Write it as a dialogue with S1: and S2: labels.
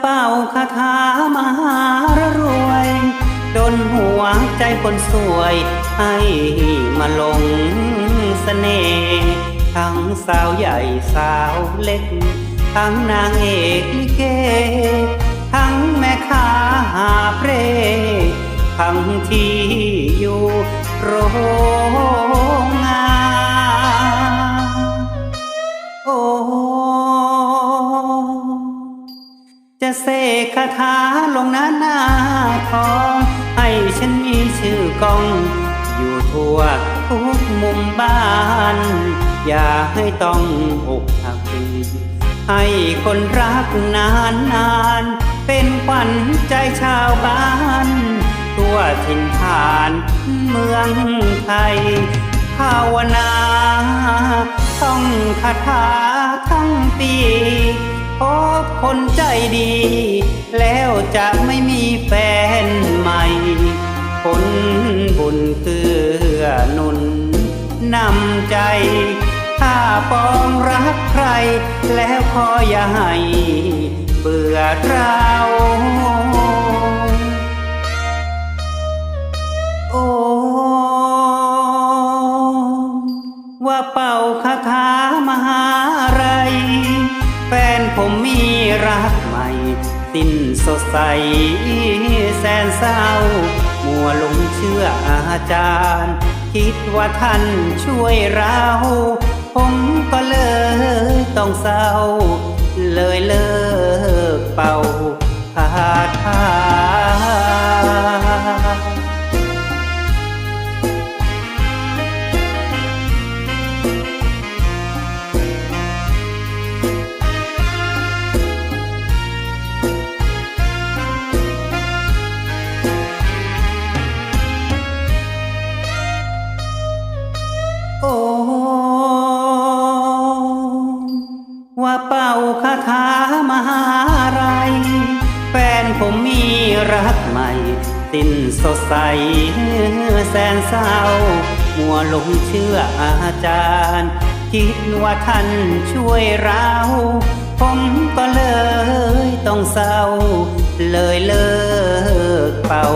S1: เป่าคาถามหารรวยดนหัวใจคนสวย ให้มาลงเสน่ห์ทั้งสาวใหญ่สาวเล็ก ทั้งนางเอกลิเก ทั้งแม่ค้าหาเพลงทั้งที่อยู่โร จะเสกคาถาลงหน้าหน้าทองให้ฉันมีชื่อกอง อยู่ทั่วทุกมุมบ้าน อย่าให้ต้องอกหักให้คนรักนานนานเป็นขวัญใจชาวบ้าน ทั่วถิ่นฐานเมืองไทย ภาวนาท่องคาถาทั้งปี คนใจดี แล้วจะไม่มีแฟนใหม่ คนบุญเกื้อหนุนนำใจ ถ้าปองรักใคร แล้วขออย่าให้เบื่อเราโอ้ว่าเป่า รักใหม่ สิ้นสดใสแสนเศร้า มัวหลงเชื่ออาจารย์ คิดว่าท่านช่วยเรา เป่าคาถามหาไรแฟนผมมีรักใหม่ สิ้นสดใสแสนเศร้า มัวหลงเชื่ออาจารย์ คิดว่าท่านช่วยเรา ผมก็เลยต้องเศร้า เลยเลิกเป่า